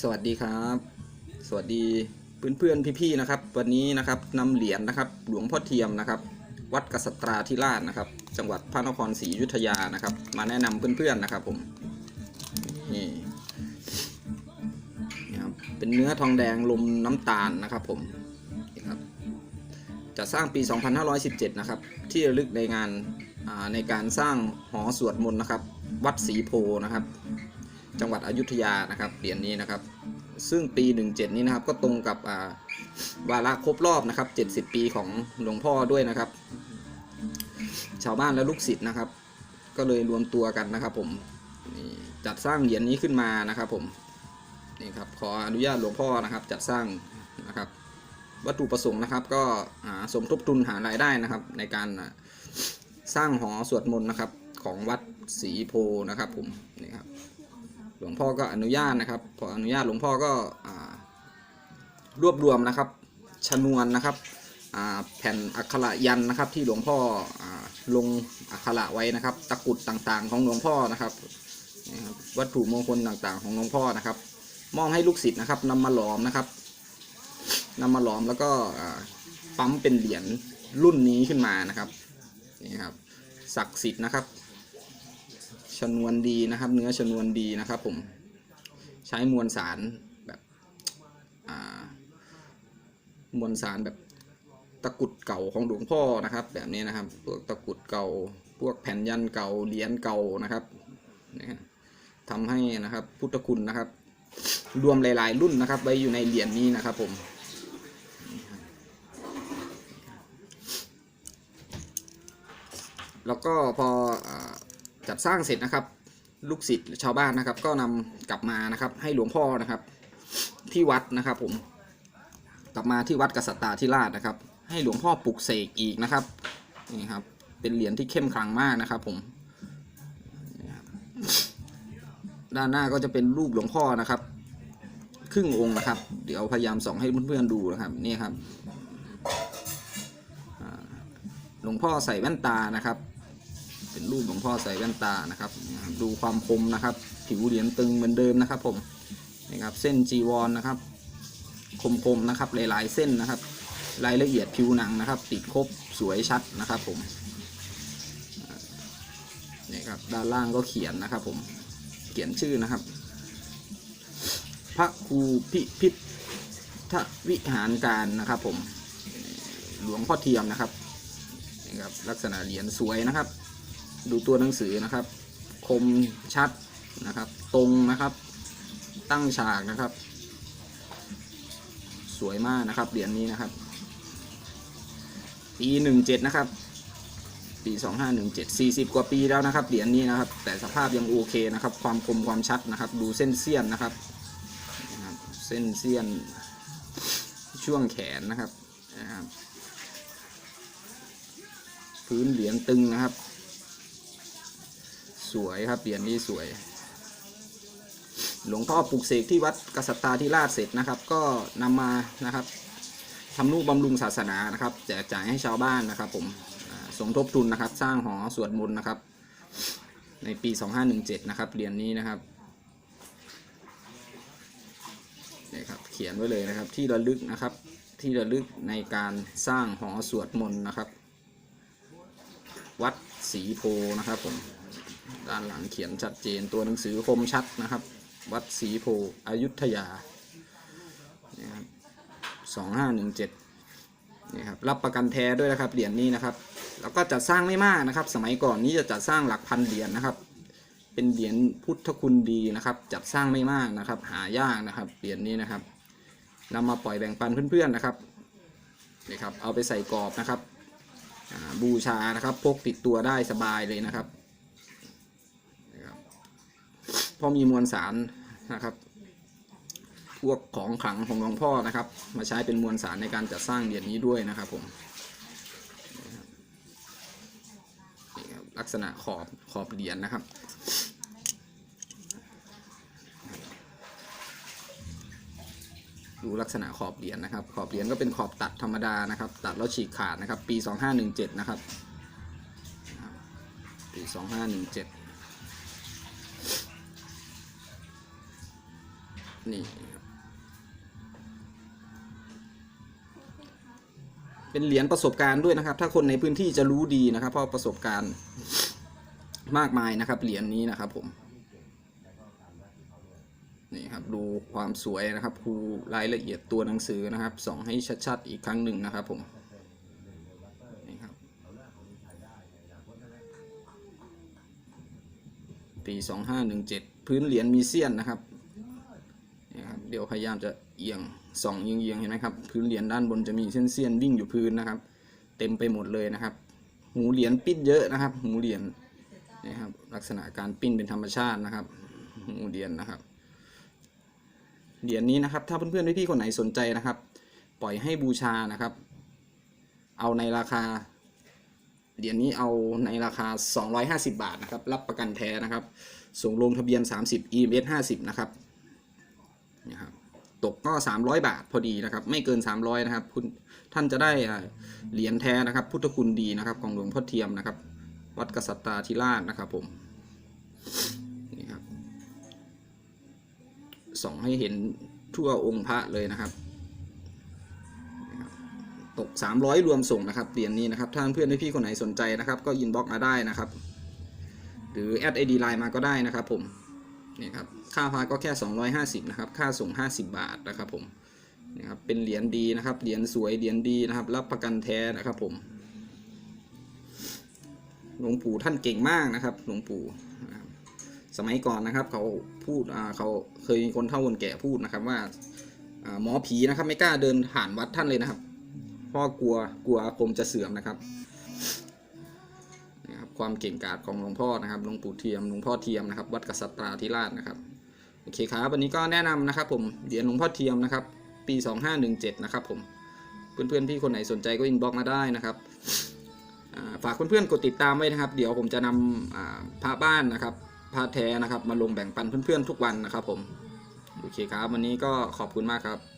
สวัสดีครับ สวัสดีเพื่อนเพื่อนๆพี่ๆนะครับ วันนี้นะครับนำเหรียญนะครับ หลวงพ่อเทียมนะครับ วัดกษัตราธิราชนะครับ จังหวัดพระนครศรีอยุธยานะครับ มาแนะนำเพื่อนๆนะครับผมนี่นี่ครับเป็นเนื้อทองแดงลมน้ำตาลนะครับผมนี่ครับจะสร้างปี 2517 นะครับ ที่ระลึกในงานในการสร้างหอสวดมนต์นะครับ วัดศรีโพนะครับ จังหวัดอยุธยานะครับเหรียญนี้นะครับ ซึ่งปี 17 นี้นะครับก็ตรงกับวาระครบรอบนะครับ 70 ปีของหลวงพ่อด้วยนะครับ ชาวบ้านและลูกศิษย์นะครับ ก็เลยรวมตัวกันนะครับ ผมจัดสร้างเหรียญนี้ขึ้นมานะครับ ผมนี่ครับขออนุญาตหลวงพ่อนะครับ จัดสร้างนะครับ วัตถุประสงค์นะครับ ก็หาสมทบทุนหารายได้นะครับ ในการสร้างหอสวดมนต์นะครับ ของวัดศรีโพนะครับ ผมนี่ครับ ลวงพ่อก็อนุญาตนะครับ พออนุญาตหลวงพ่อก็รวบรวมนะครับ ชนวนนะครับแผ่นอักขระยันนะครับ ที่หลวงพ่ออลงอักขระไว้นะครับ ตะกุดต่างๆ ของหลวงพ่อนะครับ วัตถุมงคลต่างๆ ของหลวงพ่อนะครับ มอบให้ลูกศิษย์นะครับนำมาหลอมนะครับนำมาหลอมแล้วก็ปั๊มเป็นเหรียญรุ่นนี้ขึ้นมานะครับนี่ครับศักดิ์สิทธิ์นะครับ ชนวนดีนะครับ เนื้อชนวนดีนะครับ ผมใช้มวลสารแบบมวลสารแบบตะกุดเก่าของหลวงพ่อนะครับ แบบนี้นะครับ พวกตะกุดเก่า พวกแผ่นยันเก่าเหรียญเก่านะครับนะฮะทำให้นะครับ พุทธคุณนะครับ รวมหลาย ๆ รุ่นนะครับ ไว้อยู่ในเหรียญนี้นะครับ ผมแล้วก็พออ จัดสร้างเสร็จนะครับ ลูกศิษย์ชาวบ้านนะครับ ก็นำกลับมานะครับ ให้หลวงพ่อนะครับ ที่วัดนะครับผม กลับมาที่วัดกษัตริย์ธิราชนะครับ ให้หลวงพ่อปลุกเสกอีกนะครับนี่ครับ เป็นเหรียญที่เข้มขลังมากนะครับ ผมด้านหน้าก็จะเป็นรูปหลวงพ่อนะครับ ครึ่งองค์นะครับ เดี๋ยวพยายามส่องให้เพื่อนๆดูนะครับ นี่ครับหลวงพ่อใส่แว่นตานะครับ เป็นรูปหลวงพ่อใส่แว่นตานะครับ ดูความคมนะครับ ผิวเหรียญตึงเหมือนเดิมนะครับ ผมนี่ครับ เส้นจีวรนะครับ คมๆนะครับ หลายๆเส้นนะครับ รายละเอียดผิวหนังนะครับ ติดครบสวยชัดนะครับ ผมนี่ครับด้านล่างก็เขียนนะครับ ผมเขียนชื่อนะครับ พระครูพิพิธวิหารการนะครับ ผมหลวงพ่อเทียมนะครับนี่ครับลักษณะเหรียญสวยนะครับ ดูตัวหนังสือนะครับ คมชัดนะครับ ตรงนะครับ ตั้งฉากนะครับ สวยมากนะครับเหรียญนี้นะครับ ปีหนึ่งเจ็ดนะครับ ปีสองห้าหนึ่งเจ็ดสี่สิบกว่าปีแล้วนะครับเหรียญนี้นะครับ แต่สภาพยังโอเคนะครับ ความคมความชัดนะครับ ดูเส้นเสี้ยนนะครับนะครับเส้นเสี้ยนช่วงแขนนะครับนะครับ พื้นเหรียญตึงนะครับ สวยครับเหรียญนี้สวย หลวงพ่อปลุกเสกที่วัดกษัตริย์ธิราชเสร็จนะครับ ก็นำมานะครับทำนุบำรุงศาสนานะครับแจกจ่ายให้ชาวบ้านนะครับ ผมอ่าสมทบทุนนะครับ สร้างหอสวดมนต์นะครับ ในปี 2517 นะครับเหรียญนี้นะครับนี่ครับ เขียนไว้เลยนะครับ ที่ระลึกนะครับ ที่ระลึกในการสร้างหอสวดมนต์นะครับ วัดศรีโพนะครับผม ด้านหลังเขียนชัดเจนตัวหนังสือคมชัดนะครับ วัดศรีโพอยุธยานี่ครับสองห้าหนึ่งเจ็ดนี่ครับรับประกันแท้ด้วยนะครับเหรียญนี้นะครับแล้วก็จัดสร้างไม่มากนะครับ สมัยก่อนนี้จะจัดสร้างหลักพันเหรียญนะครับ เป็นเหรียญพุทธคุณดีนะครับ จัดสร้างไม่มากนะครับ หายากนะครับเหรียญนี้นะครับนำมาปล่อยแบ่งปันเพื่อนๆนะครับนี่ครับเอาไปใส่กรอบนะครับบูชานะครับพกติดตัวได้สบายเลยนะครับ พอมีมวลสารนะครับ พวกของขลังของหลวงพ่อนะครับ มาใช้เป็นมวลสารในการจัดสร้างเหรียญนี้ด้วยนะครับผมลักษณะขอบขอบเหรียญนะครับดูลักษณะขอบเหรียญนะครับ ขอบเหรียญก็เป็นขอบตัดธรรมดานะครับ ตัดแล้วฉีกขาดนะครับ ปี 2517 นะครับ ปี 2517 นี่เป็นเหรียญประสบการณ์ด้วยนะครับ ถ้าคนในพื้นที่จะรู้ดีนะครับ เพราะประสบการณ์มากมายนะครับ เหรียญนี้นะครับ ผมนี่ครับดูความสวยนะครับดูรายละเอียดตัวหนังสือนะครับส่องให้ชัดๆอีกครั้งหนึ่งนะครับผมนี่ครับปี 2517 พื้นเหรียญมีเสี้ยนนะครับ เดี๋ยวพยายามจะเอียงส่องเอียงๆเห็นไหมครับพื้นเหรียญด้านบนจะมีเส้นเสี้ยนวิ่งอยู่พื้นนะครับ เต็มไปหมดเลยนะครับ หูเหรียญปิ้นเยอะนะครับ หูเหรียญนี่ครับลักษณะการปิ้นเป็นธรรมชาตินะครับ หูเหรียญนะครับเหรียญนี้นะครับ ถ้าเพื่อนๆพี่ๆคนไหนสนใจนะครับ ปล่อยให้บูชานะครับ เอาในราคาเหรียญนี้เอาในราคา 250 บาทนะครับ รับประกันแท้นะครับ ส่งลงทะเบียน 30 EMS 50 นะครับ นี่ครับตกก็ 300 บาทพอดีนะครับ ไม่เกิน 300 นะครับท่านจะได้เหรียญแท้นะครับ พุทธคุณดีนะครับ ของหลวงพ่อเทียมนะครับ วัดกษัตราธิราชนะครับผมนี่ครับส่องให้เห็นทั่วองค์พระเลยนะครับ ตก 300 รวมส่งนะครับเหรียญนี้นะครับถ้าเพื่อนพี่คนไหนสนใจนะครับ ก็ยินบ็อกมาได้นะครับ หรือแอดไอดีไลน์มาก็ได้นะครับผม นี่ครับค่าพาก็แค่ 250นะครับค่าส่ง 50 บาทนะครับผมนี่ครับเป็นเหรียญดีนะครับเหรียญสวยเหรียญดีนะครับ รับประกันแท้นะครับผมหลวงปู่ท่านเก่งมากนะครับ หลวงปู่สมัยก่อนนะครับเขาพูดเขาเคยมีคนเฒ่าคนแก่พูดนะครับว่าหมอผีนะครับ ไม่กล้าเดินผ่านวัดท่านเลยนะครับเพราะกลัวกลัวอาคมจะเสื่อมนะครับ ความเก่งกาจของหลวงพ่อนะครับหลวงปู่เทียมหลวงพ่อเทียมนะครับ วัดกษัตราธิราชนะครับโอเคครับวันนี้ก็แนะนำนะครับ ผมเหรียญหลวงพ่อเทียมนะครับ ปี 2517 นะครับ ผมเพื่อนๆพี่คนไหนสนใจก็อินบ็อกมาได้นะครับฝากเพื่อนๆกดติดตามไว้นะครับ เดี๋ยวผมจะนำอ่าพระบ้านนะครับพระแท้นะครับ มาลงแบ่งปันเพื่อนๆทุกวันนะครับ ผมโอเคครับ วันนี้ก็ขอบคุณมากครับ